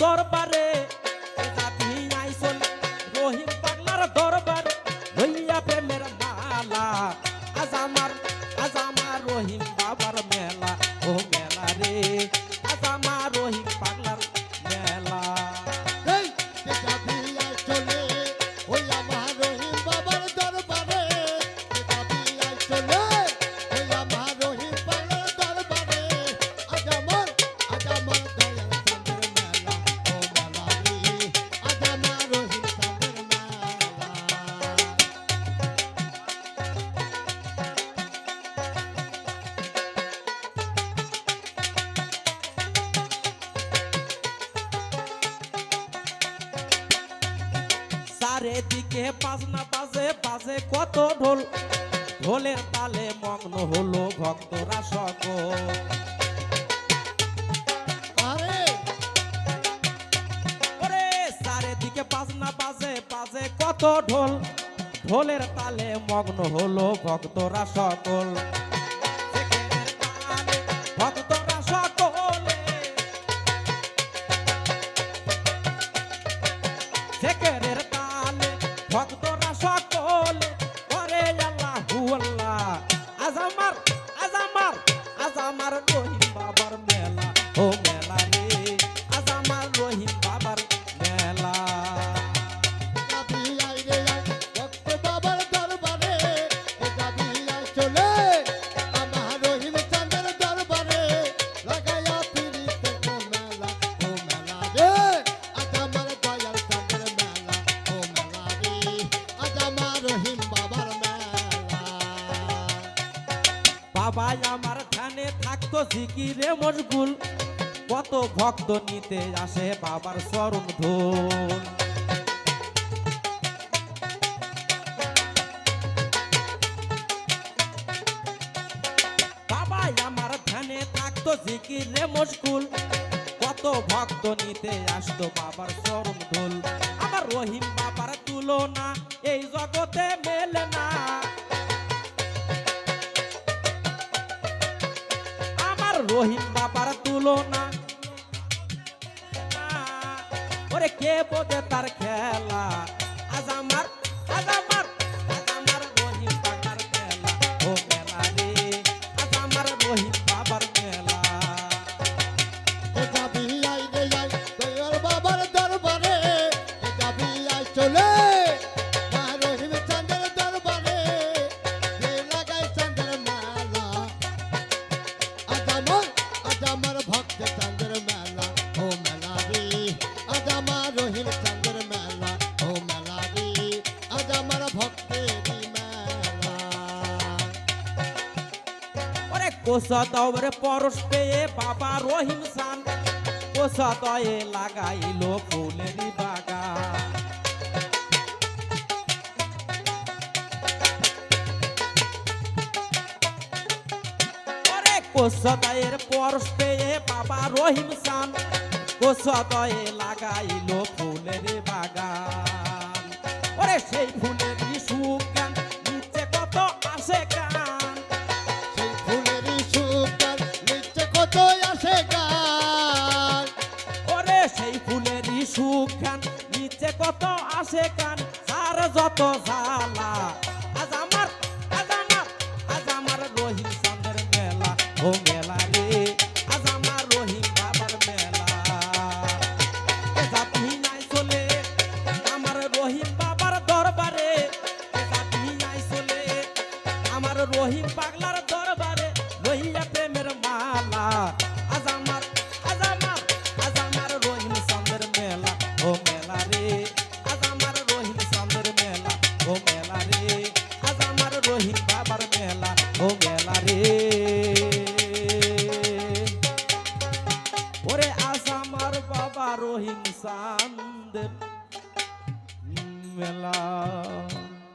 দরবারে জাতি আইসল রহিম পাগলার দরবার লইয়া প্রেমের মালা আজ আমার আজ আমার রহিম বাবার চারিদিকে বাজনা বাজে বাজে কত ঢোল। ঢোলের তালে মগ্ন হলো ভক্তরা সকল। আরে। চারিদিকে বাজনা বাজে বাজে কত ঢোল। ঢোলের তালে মগ্ন হলো ভক্তরা সকল। বাবা আমার ধ্যানে থাকতো জিকিরে মশগুল কত ভক্ত নিতে আসে বাবার চরণ ধুল। থাকতো জিকিরে মশগুল। কত ভক্ত নিতে আসতো বাবার চরণ ধুল। আমার রহিম বাবার তুলনা এই জগতে মেলে না। আমার রহিম বাবার তুলনা ওরে কে বোঝে তার খেলা? আজ আমার আজ দৌড়ে পরশ পেয়ে বাবা রহিম সান। কোসা দয়ে লাগাইলো ফুলের বাগান। দয়ের পরশ পেয়ে বাবা রহিম সান। কোসা দয়ে লাগাইলো ফুলের বাগান। ওরে সেই ফুলের সুগান সুখান, নিচে কত আসে কান, আর যত জ্বালা। আজ আমার আজ আমার আজ আমার রহিম চাঁদের মেলা। হিংসানদের মেলা